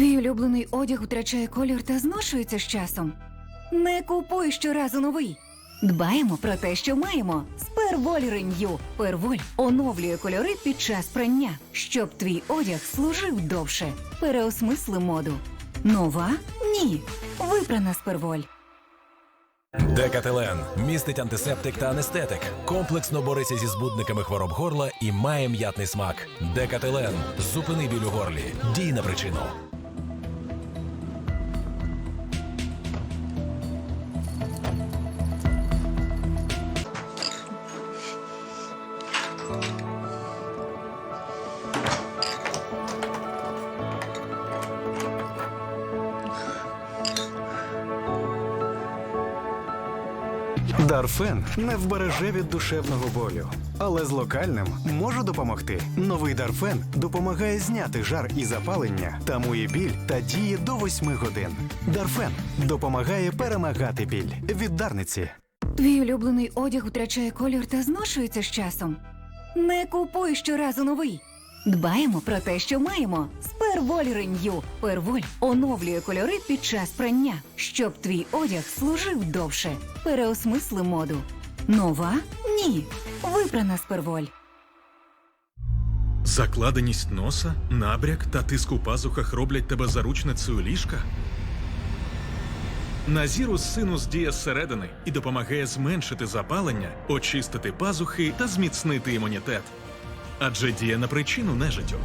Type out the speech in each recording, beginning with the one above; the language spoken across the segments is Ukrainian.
Твій улюблений одяг втрачає колір та зношується з часом. Не купуй щоразу новий. Дбаємо про те, що маємо. з Перволь Renew. Перволь оновлює кольори під час прання, щоб твій одяг служив довше. Переосмисли моду. Нова? Ні. Випрана з перволь. Декателен містить антисептик та анестетик. Комплексно бореться зі збудниками хвороб горла і має м'ятний смак. Декателен зупини біль у горлі. Дій на причину. Дарфен не вбереже від душевного болю, але з локальним може допомогти. Новий Дарфен допомагає зняти жар і запалення, тамує біль та діє до 8 годин. Дарфен допомагає перемагати біль від Дарниці. Твій улюблений одяг втрачає колір та зношується з часом. Не купуй щоразу новий. Дбаємо про те, що маємо. Перволь Renew. Перволь оновлює кольори під час прання, щоб твій одяг служив довше. Переосмисли моду. Нова? Ні. Випрана з перволь. Закладеність носа, набряк та тиск у пазухах роблять тебе заручницею ліжка. Назірус синус діє зсередини і допомагає зменшити запалення, очистити пазухи та зміцнити імунітет. Адже діє на причину нежиттю.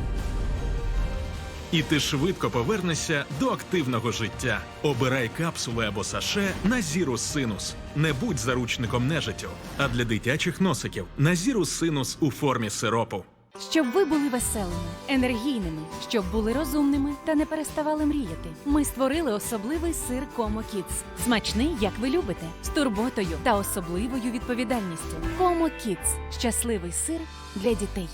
І ти швидко повернешся до активного життя. Обирай капсули або саше Назірус синус. Не будь заручником нежиттю. А для дитячих носиків Назірус синус у формі сиропу. Щоб ви були веселими, енергійними, щоб були розумними та не переставали мріяти. Ми створили особливий сир Комо Kids. Смачний, як ви любите, з турботою та особливою відповідальністю. Комо Kids – щасливий сир для дітей.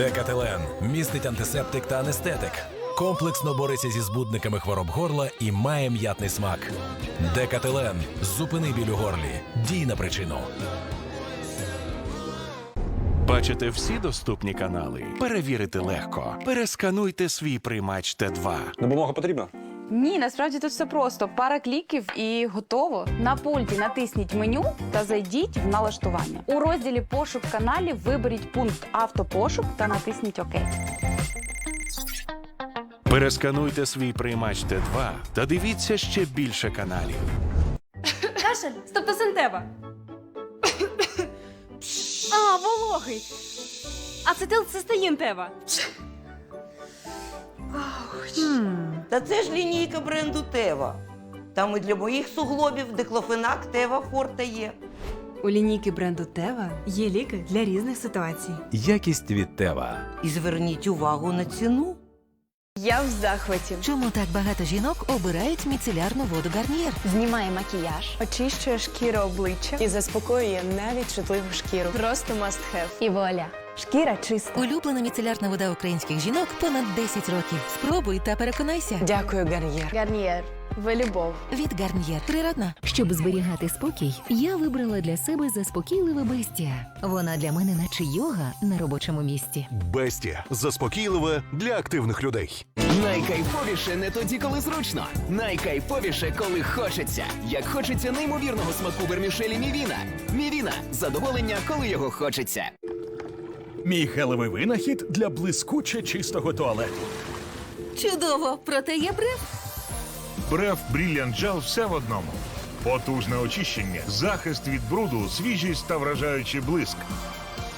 Декателен містить антисептик та анестетик. Комплексно бореться зі збудниками хвороб горла і має м'ятний смак. Декателен зупини біль у горлі. Дій на причину. Бачите всі доступні канали. Перевірити легко. Перескануйте свій приймач Т2. Допомога потрібна? Ні, насправді тут все просто. Пара кліків і готово. На пульті натисніть меню та зайдіть в налаштування. У розділі Пошук каналів виберіть пункт Автопошук та натисніть ОК. Перескануйте свій приймач Т2 та дивіться ще більше каналів. Кашель, стопосинтева. а, вологий. Ацетилцистеїнтева. Та це ж лінійка бренду Тева. Там і для моїх суглобів диклофенак Тева Форте є. У лінійки бренду Тева є ліки для різних ситуацій. Якість від Тева. І зверніть увагу на ціну. Я в захваті. Чому так багато жінок обирають міцелярну воду Гарнієр? Знімає макіяж, очищує шкіру обличчя і заспокоює навіть чутливу шкіру. Просто must have. І вуаля. Шкіра чиста. Улюблена міцелярна вода українських жінок понад 10 років. Спробуй та переконайся. Дякую, Гарнієр. Гарнієр. Ви любов. Від Гарнієр. Природна. Щоб зберігати спокій, я вибрала для себе заспокійливе бестія. Вона для мене, наче йога на робочому місці. Бестія заспокійливе для активних людей. Найкайфовіше не тоді, коли зручно. Найкайфовіше, коли хочеться. Як хочеться неймовірного смаку вермішелі Мівіна. Мівіна задоволення, коли його хочеться. Мій гелевий винахід для блискуче чистого туалету. Чудово! Проте є бриф. Бреф Brilliant Gel все в одному. Потужне очищення, захист від бруду, свіжість та вражаючий блиск.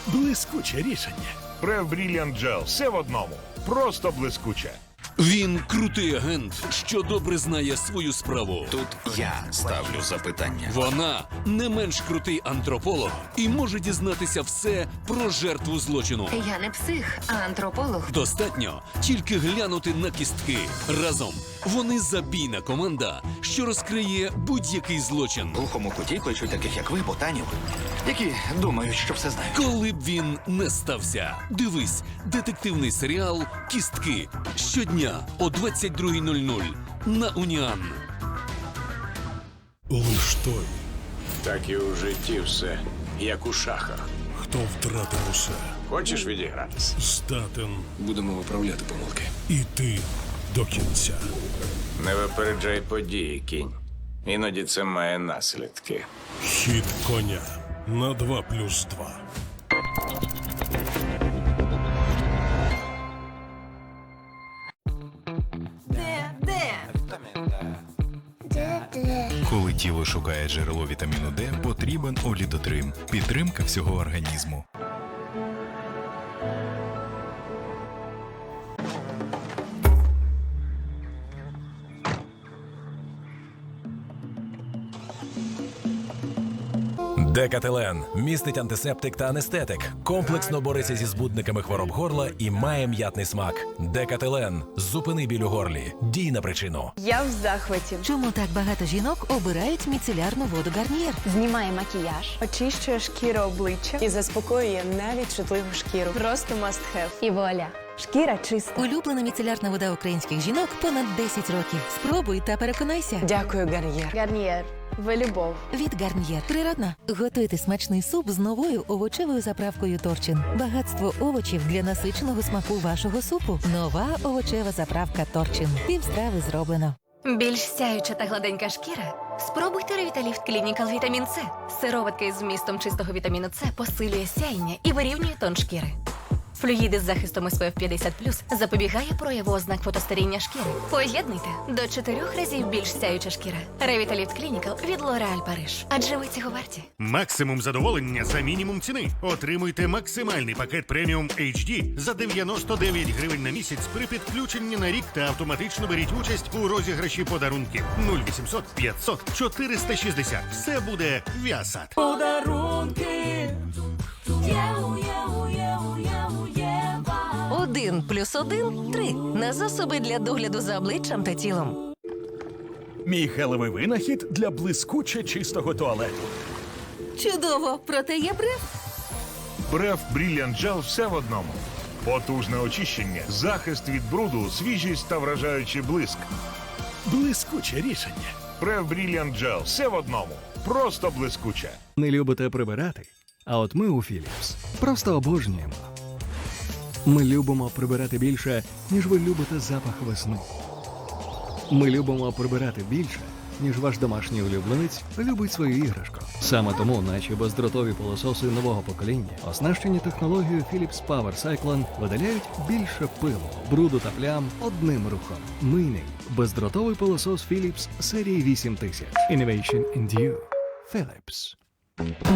Блискуче рішення. Бреф Brilliant Gel все в одному. Просто блискуче. Він крутий агент, що добре знає свою справу. Тут я ставлю запитання. Вона не менш крутий антрополог і може дізнатися все про жертву злочину. Я не псих, а антрополог. Достатньо тільки глянути на кістки. Разом вони забійна команда, що розкриє будь-який злочин. Глухому куті кличуть таких, як ви, ботанів, які думають, що все знають. Коли б він не стався, дивись детективний серіал Кістки щодня о 22.00 на Уніан. Лиш той, Так і у житті все, як у шахах. хто втратив усе, Хочеш відігратися? Здатен Будемо виправляти помилки. іти до кінця. Не випереджай події, кінь. Іноді це має наслідки. Хід коня на 2 плюс 2. Коли тіло шукає джерело вітаміну Д, потрібен олідотрим. Підтримка всього організму. Декателен містить антисептик та анестетик. Комплексно бореться зі збудниками хвороб горла і має м'ятний смак. Декателен зупини біль у горлі. Дій на причину. Я в захваті. Чому так багато жінок обирають міцелярну воду Гарнієр? Знімає макіяж, очищує шкіру обличчя і заспокоює навіть чутливу шкіру. Просто must have. І вуаля. Шкіра чиста. Улюблена міцелярна вода українських жінок понад 10 років. Спробуй та переконайся. Дякую, Гарнієр. Гарнієр. Ви любов. Від Гарнієр. Природна. Готуйте смачний суп з новою овочевою заправкою Торчин. Багатство овочів для насиченого смаку вашого супу. Нова овочева заправка Торчин. Півстрави зроблено. Більш сяюча та гладенька шкіра. Спробуйте Revitalift Clinical Vitamin C. Сироватка із змістом чистого вітаміну С посилює сяєння і вирівнює тон шкіри. Флюїди з захистом SPF 50 запобігає прояву ознак фотостаріння шкіри. Поєднуйте до чотирьох разів більш сяюча шкіра. Revitalift Clinical від L'Oréal Paris. Адже ви цього варті. Максимум задоволення за мінімум ціни. Отримуйте максимальний пакет преміум HD за 99 гривень на місяць при підключенні на рік та автоматично беріть участь у розіграші подарунків 0800 500 460. Все буде Віасад. Один плюс один три на засоби для догляду за обличчям та тілом. Мій гелевий винахід для блискуче чистого туалету. Чудово, проте є бриф. Бреф Brilliant Gel все в одному. Потужне очищення, захист від бруду, свіжість та вражаючий блиск. Блискуче рішення. Бреф Brilliant Gel все в одному. Просто блискуче. Не любите прибирати? А от ми у Філіпс просто обожнюємо. Ми любимо прибирати більше, ніж ви любите запах весни. Ми любимо прибирати більше, ніж ваш домашній улюбленець любить свою іграшку. Саме тому наші бездротові пилососи нового покоління, оснащені технологією Philips Power Cyclone, видаляють більше пилу, бруду та плям одним рухом. Мийний бездротовий пилосос Philips серії 8000. Innovation in you. Philips.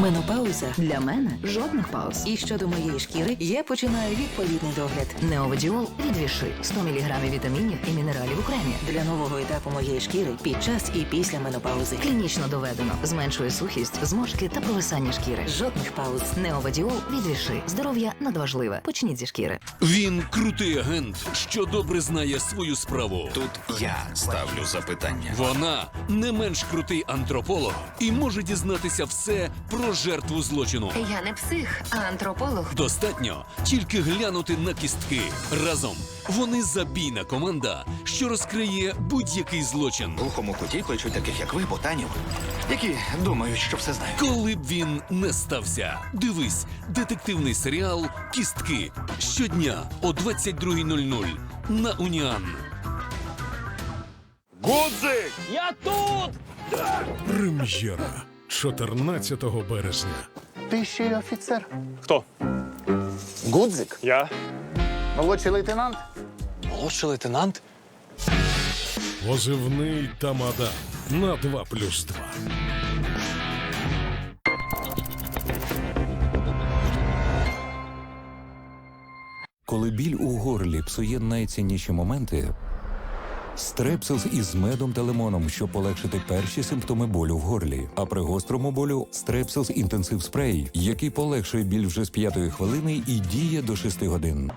Менопауза для мене жодних пауз. І щодо моєї шкіри я починаю відповідний догляд. Неовидіол від Віши 100 мг вітамінів і мінералів у кремі для нового етапу моєї шкіри під час і після менопаузи. Клінічно доведено. Зменшує сухість, зморшки та провисання шкіри. Жодних пауз. Неовидіол від Віши. Здоров'я надважливе. Почніть зі шкіри. Він крутий агент, що добре знає свою справу. Тут я ставлю запитання. Вона не менш крутий антрополог і може дізнатися все про жертву злочину. Я не псих, а антрополог. Достатньо тільки глянути на кістки. Разом вони забійна команда, що розкриє будь-який злочин. В глухому куті кличуть таких, як ви, ботанів, які думають, що все знають. Коли б він не стався, дивись детективний серіал Кістки щодня о 22.00 на Уніан. Гудзик! Я тут! Прем'єра 14 березня. Ти ще й офіцер. Хто? Гудзик? Я. Молодший лейтенант? Молодший лейтенант. Позивний тамада на 2 плюс 2. Коли біль у горлі псує найцінніші моменти, стрепсилс із медом та лимоном, щоб полегшити перші симптоми болю в горлі. А при гострому болю стрепсилс інтенсив спрей, який полегшує біль вже з п'ятої хвилини і діє до 6 годин.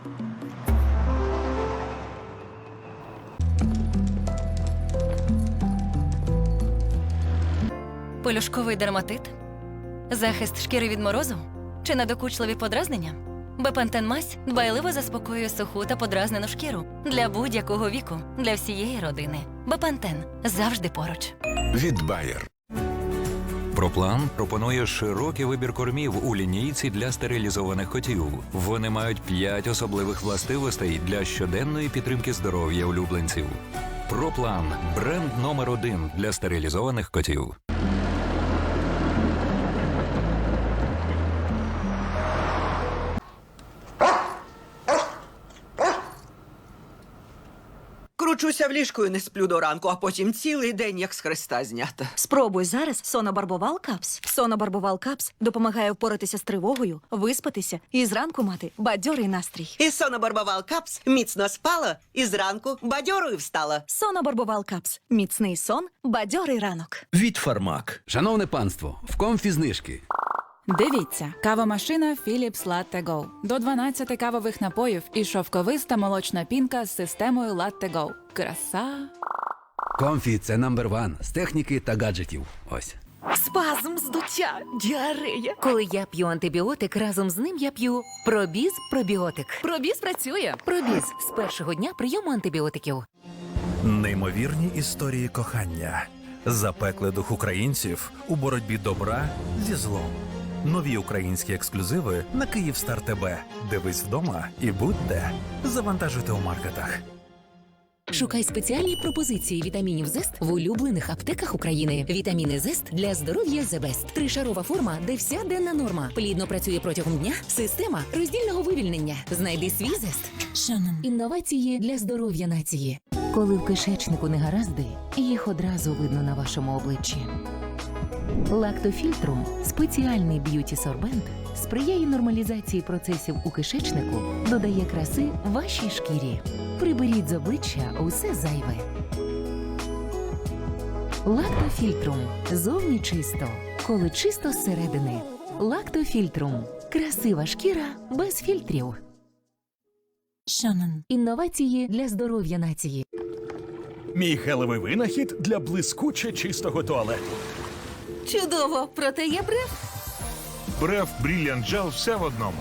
Полюшковий дерматит? Захист шкіри від морозу? Чи надокучливі подразнення? Бепантен мазь дбайливо заспокоює суху та подразнену шкіру для будь-якого віку, для всієї родини. Бепантен завжди поруч. Від Bayer. Проплан пропонує широкий вибір кормів у лінійці для стерилізованих котів. Вони мають п'ять особливих властивостей для щоденної підтримки здоров'я улюбленців. Проплан бренд номер один для стерилізованих котів. Кручуся в ліжку і не сплю до ранку, а потім цілий день як з хреста знята. Спробуй зараз сонобарбовал капс. Сонобарбовал капс допомагає впоратися з тривогою, виспатися і зранку мати бадьорий настрій. І сонобарбовал капс міцно спала і зранку бадьорою встала. Сонобарбовал капс. Міцний сон, бадьорий ранок. Від Фармак. Шановне панство, в комфі знижки. Дивіться, кавомашина Philips Latte Go. До 12 кавових напоїв і шовковиста молочна пінка з системою Latte Go. Краса. Комфі це номер ван з техніки та гаджетів. Ось. Спазм, здуття, діарея. Коли я п'ю антибіотик, разом з ним я п'ю пробіз пробіотик. Пробіз працює. Пробіз з першого дня прийому антибіотиків. Неймовірні історії кохання, запеклий дух українців у боротьбі добра зі злом. Нові українські ексклюзиви на Київстар ТБ. Дивись вдома і будь де. Завантажуйте у маркетах. Шукай спеціальні пропозиції вітамінів ЗЕСТ в улюблених аптеках України. Вітаміни ЗЕСТ для здоров'я The Best. Тришарова форма, де вся денна норма. Плідно працює протягом дня. Система роздільного вивільнення. Знайди свій ЗЕСТ. Інновації для здоров'я нації. Коли в кишечнику негаразди, їх одразу видно на вашому обличчі. Лактофільтрум спеціальний б'юті-сорбент сприяє нормалізації процесів у кишечнику, додає краси вашій шкірі. Приберіть з обличчя усе зайве. Лактофільтрум зовні чисто, коли чисто зсередини. Лактофільтрум красива шкіра без фільтрів. Шанан. Інновації для здоров'я нації. Мій гелевий винахід для блискуче чистого туалету. Чудово! Проте є бреф. Бреф Brilliant Gel все в одному.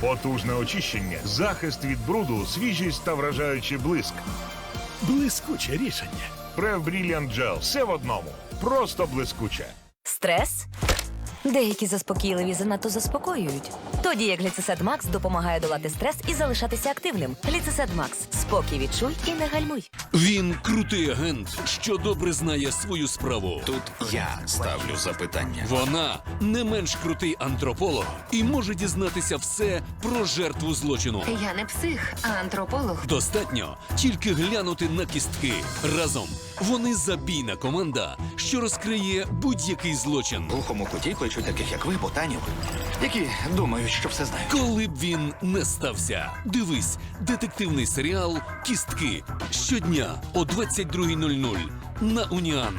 Потужне очищення, захист від бруду, свіжість та вражаючий блиск. Блискуче рішення. Бреф Brilliant Gel все в одному. Просто блискуче. Стрес? Деякі заспокійливі занадто заспокоюють. Тоді як гліцесед Макс допомагає долати стрес і залишатися активним. Гліцесед Макс. Спокій відчуй і не гальмуй. Він крутий агент, що добре знає свою справу. Тут я ставлю запитання. Вона не менш крутий антрополог і може дізнатися все про жертву злочину. Я не псих, а антрополог. Достатньо тільки глянути на кістки. Разом вони забійна команда, що розкриє будь-який злочин. В глухому куті кличуть таких, як ви, ботанів, які думають, що все знають. Коли б він не стався, дивись детективний серіал Кістки щодня о 22.00 на Уніан.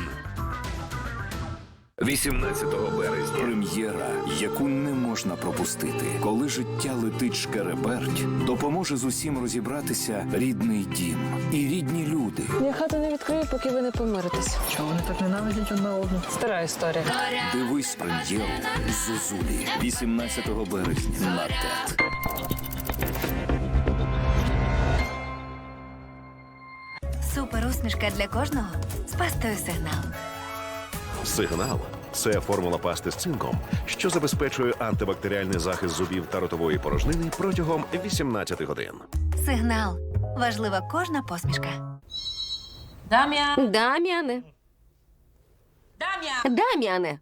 18 березня прем'єра, яку не можна пропустити. Коли життя летить шкереберть, допоможе з усім розібратися рідний дім і рідні люди. Я хату не відкрию, поки ви не помиритесь. Чого вони так ненавидять одна одну? Стара історія. Дивись прем'єру Зозулі 18 березня на ТЕТ. Супер усмішка для кожного з пастою сигнал. Сигнал це формула пасти з цинком, що забезпечує антибактеріальний захист зубів та ротової порожнини протягом 18 годин. Сигнал. Важлива кожна посмішка. Дам'ян. Дам'яне. Дам'ян. Дам'яне.